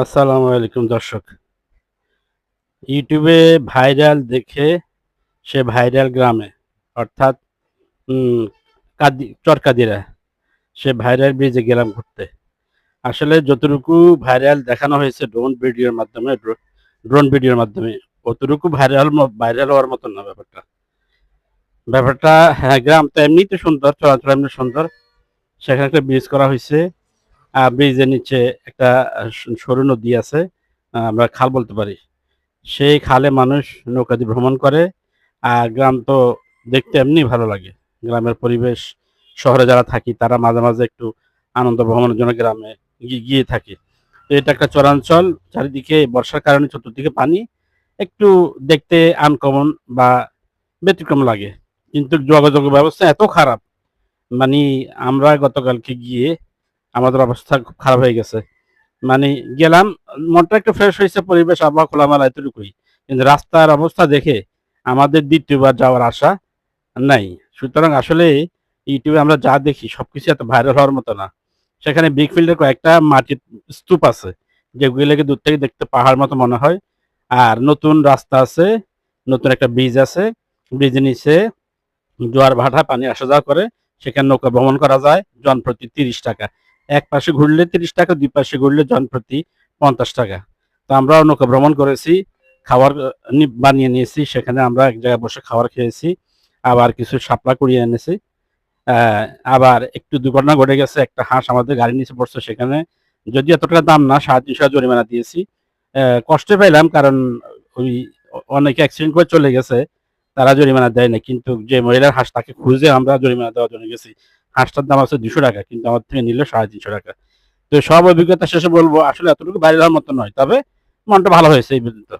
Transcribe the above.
আসসালামু আলাইকুম দর্শক। ইউটিউবে ভাইরাল দেখে সে ভাইরাল গ্রামে, অর্থাৎ চরকাদিরা সে ভাইরাল ব্রিজে গেলাম ঘুরতে। আসলে যতটুকু ভাইরাল দেখানো হয়েছে ড্রোন ভিডিওর মাধ্যমে ড্রোন ভিডিওর মাধ্যমে, অতটুকু ভাইরাল ভাইরাল হওয়ার মতন না ব্যাপারটা। ব্যাপারটা হ্যাঁ গ্রাম তো এমনিতে সুন্দর, চলাচল এমনি সুন্দর। সেখানে একটা ব্রিজ করা হয়েছে। ব্রিজের নিচে একটা সরু নদী আছে আমরা খাল বলতে পারি। সেই খালে মানুষ নৌকা দিয়ে ভ্রমণ করে, আর গ্রাম তো দেখতে এমনি ভালো লাগে। গ্রামের পরিবেশ, শহরে যারা থাকি তারা মাঝে মাঝে একটু আনন্দ ভ্রমণের জন্য গ্রামে গিয়ে থাকি। তো এটা একটা চরাঞ্চল, চারিদিকে বর্ষার কারণে চতুর্দিকে পানি, একটু দেখতে আনকমন বা ব্যতিক্রম লাগে। কিন্তু যোগাযোগ ব্যবস্থা এত খারাপ মানে আমরা গতকালকে গিয়ে আমাদের অবস্থা খুব খারাপ হয়ে গেছে। মানে গেলাম, মনটা একটু ফ্রেশ হয়েছে, পরিবেশ, আবহাওয়া খোলামেলা এতটুকুই। কিন্তু রাস্তার অবস্থা দেখে আমাদের দ্বিতীয়বার যাওয়ার আশা নাই। সুতরাং আসলে ইউটিউবে আমরা যা দেখি, সবকিছু এত ভাইরাল হওয়ার মতো না। সেখানে বিগ ফিল্ডের কয়েকটা মাটির স্তূপ আছে, যেগুলোকে দূর থেকে দেখতে পাহাড় মতো মনে হয়। আর নতুন রাস্তা আছে, নতুন একটা ব্রিজ আছে। ব্রিজের নিচে জোয়ার ভাটা, পানি আসা যাওয়া করে, সেখানে নৌকা ভ্রমণ করা যায় জন প্রতি তিরিশ টাকা। এক পাশে ঘুরলে তিরিশ টাকা, দুই পাশে ঘুরলে জন প্রতি পঞ্চাশ টাকা। তো আমরা নৌকা ভ্রমণ করেছি খাবার বানিয়ে নিয়েছি, সেখানে আমরা এক জায়গায় বসে খাবার খেয়েছি, আবার কিছু শাপলা কুড়িয়ে এনেছি। আবার একটু দুর্ঘটনা ঘটে গেছে, একটা হাঁস আমাদের গাড়ি নিচে পড়ছে সেখানে। যদি এত টাকা দাম না, সাড়ে তিনশো জরিমানা দিয়েছি। কষ্টে পেলাম কারণ ওই অনেকে অ্যাক্সিডেন্ট করে চলে গেছে, তারা জরিমানা দেয় না, কিন্তু যে মহিলার হাঁস তাকে খুঁজে আমরা জরিমানা দেওয়ার জন্য গেছি। হাঁসটার দাম আছে দুশো টাকা, কিন্তু আমার থেকে নিল সাড়ে তিনশো টাকা। তো সব অভিজ্ঞতা শেষে বলব, আসলে এতটুকু বাইরে মতো নয়, তবে মনটা ভালো হয়েছে এই পর্যন্ত।